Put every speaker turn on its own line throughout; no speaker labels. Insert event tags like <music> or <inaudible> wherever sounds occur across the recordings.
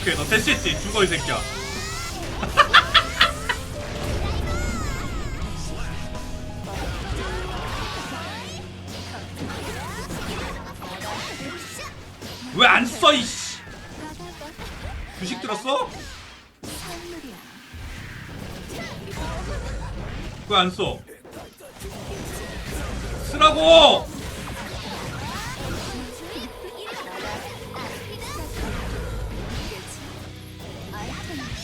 오케이 너 대시했지 죽어 이 새끼야 <laughs> 왜 안 써 이씨 주식 들었어? 왜 안 써? 쓰라고!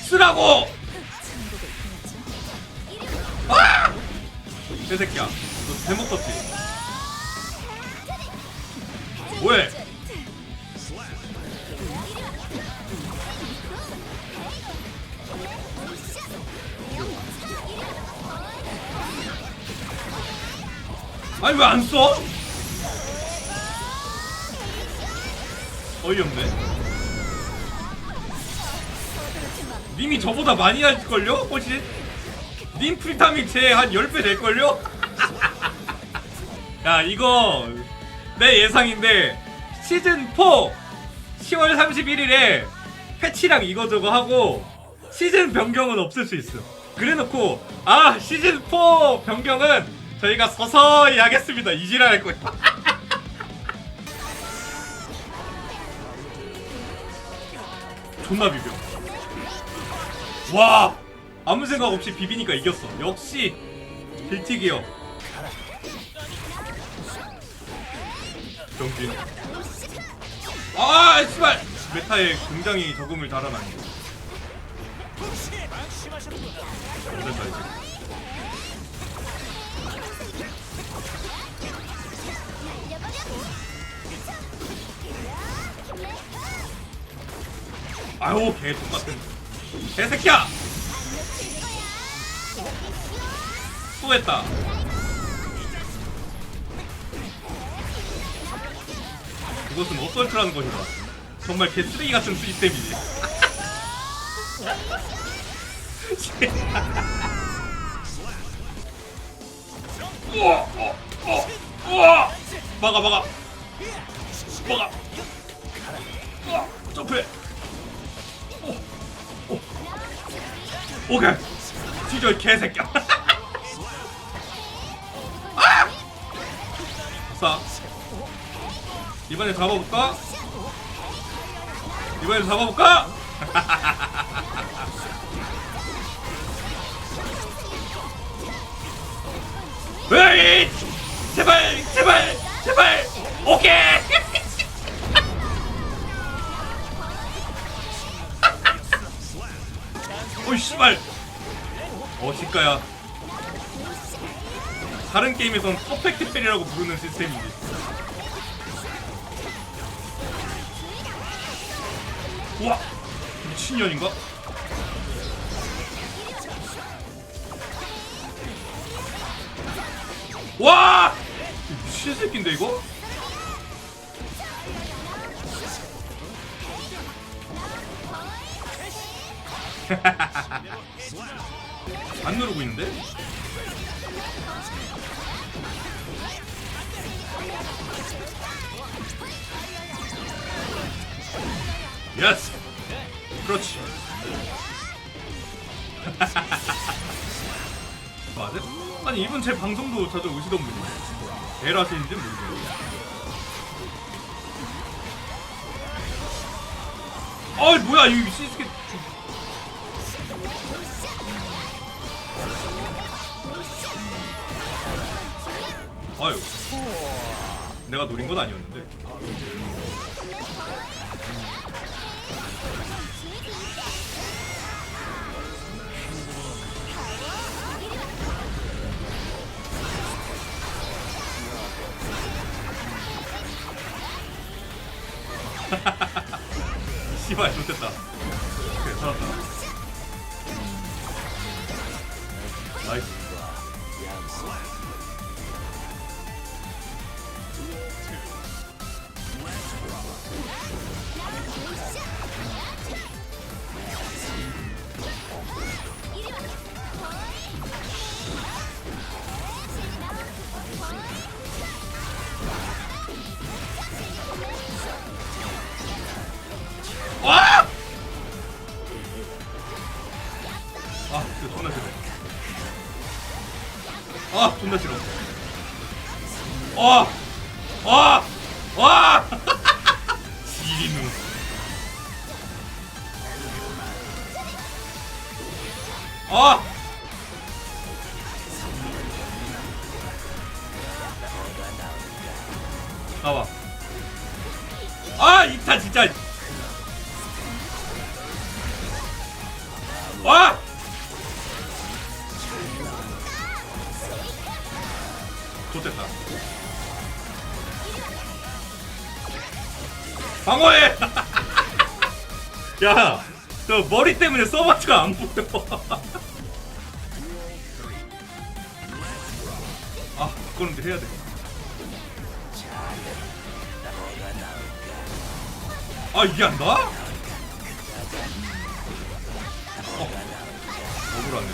쓰라고! 아! 개새끼야 너 잘못 썼지? 뭐해? 아니 왜 안 써? 어이없네 님이 저보다 많이 할걸요? 혹시? 님 프리타밍 제한 10배 될걸요? <laughs> 야 이거 내 예상인데 시즌4 10월 31일에 패치랑 이거저거 하고 시즌 변경은 없을 수 있어 그래놓고 아 시즌4 변경은 저희가 서서히 하겠습니다 이지랄 할 거야 <laughs> 존나 비벼 와 아무 생각 없이 비비니까 이겼어. 역시 빌티기어 정진 아 씨발! 메타에 굉장히 적응을 달아나니 잘됐다 이제 아유 개 똑같은 개새끼야! 또 했다. 이것은 어설트라는 것이다. 정말 개쓰레기 같은 시스템이지. 우와 어, 어, 우와 막아 막아. 막아. 우와 점프해 오케이 이 개새끼야 <laughs> 아! 자 이번에 잡아볼까? 이번에 잡아볼까? <laughs> 어 시가야 다른 게임에선 퍼펙트 펠이라고 부르는 시스템이지 우와 미친년인가? 와! 이 미친 새끼인데 이거? <laughs> 안 누르고 있는데? 예스! 그렇지. <laughs> 맞아? 아니 이분 제 방송도 자주 오시던 분이네. 엘 하시는지 모르겠네. 어이 뭐야 이 미친 새끼. 아유. 내가 노린 건 아니었는데. <laughs> 씨발 좋겠다. 그래 살았다. 아 진짜 존나 싫어 아 존나 싫어 와! 와! 와! 지리누 아! 아, 아! <laughs> 나와 아! 아 이타 진짜 방어해! <laughs> 야, 저 머리 때문에 서바트가 안 보여. <laughs> 아, 바꾸는데 해야 돼. 아, 이게 안 나? 어, 억울하네.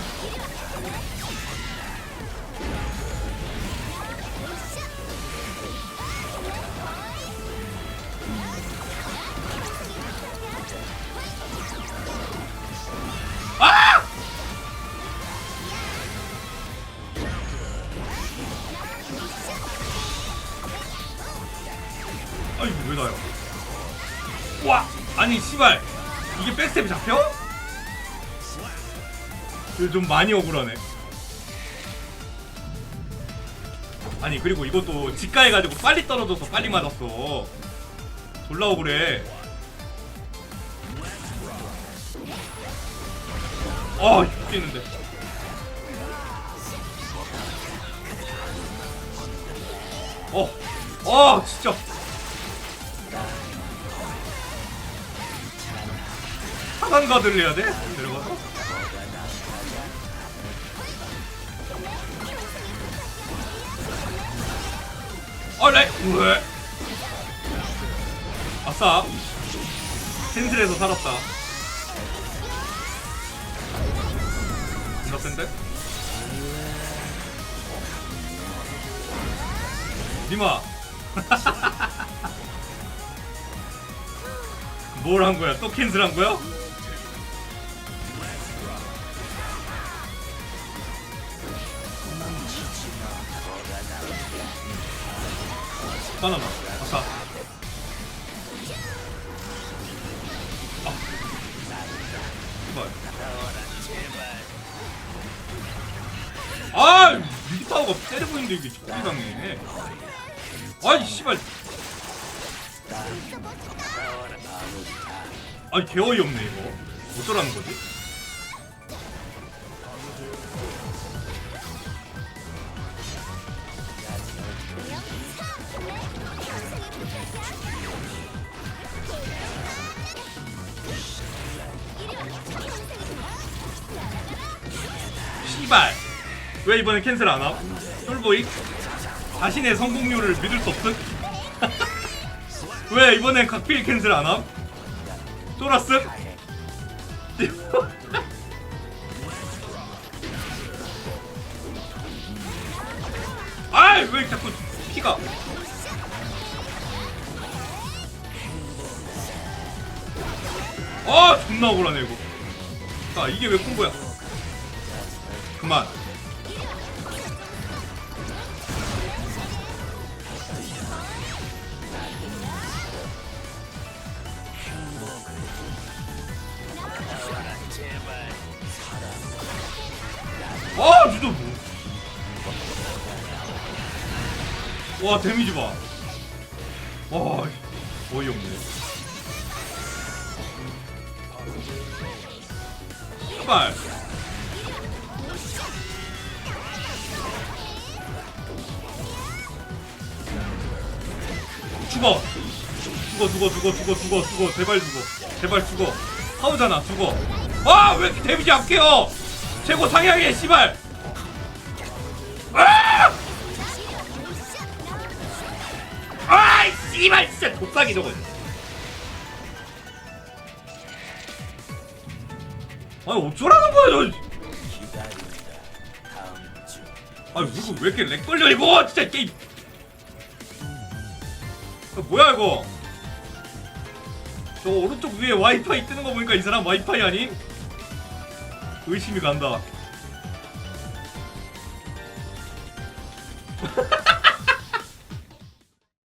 아! 아 이거 왜 나요? 와 아니 씨발 이게 백스텝이 잡혀? 좀 많이 억울하네. 아니 그리고 이것도 직가해가지고 빨리 떨어져서 빨리 맞았어. 졸라 억울해. 아 죽겠는데. 어, 아 진짜. 하단 가드를 해야 돼? 내려가서? 아, 레! 왜? 아싸. 캔슬해서 살았다. 센데? 니마. <laughs> 뭘 한 거야? 또 캔슬한 거야? 바나나. 아싸. 이게 저기 당해. 아이 씨발. 아이 개 어이없네 이거. 어쩌라는 거지? 씨발. 왜 이번에 캔슬 안 함? 쫄보이? 자신의 성공률을 믿을 수 없음? <laughs> 왜 이번엔 각필 캔슬 안 함? 쫄았음? <laughs> 아이 왜 자꾸 피가 아 존나 억울하네 이거 자 이게 왜 콤보야 그만 아 진짜 뭐. 와 데미지 봐. 와 어이없네. 씨발. 죽어. 죽어 죽어 죽어 죽어 죽어 죽어 제발 죽어 제발 죽어 하우잖아 죽어 아왜 이렇게 데미지 안 깨요 최고 상향해 씨발! 아! 아이 씨발 진짜 독사기 저거. 아니 어쩌라는 거야 저. 아니 이거 왜 이렇게 렉 걸려 이거? 진짜 게임. 이거 뭐야 이거? 저 오른쪽 위에 와이파이 뜨는 거 보니까 이 사람 와이파이 아님? 의심이 간다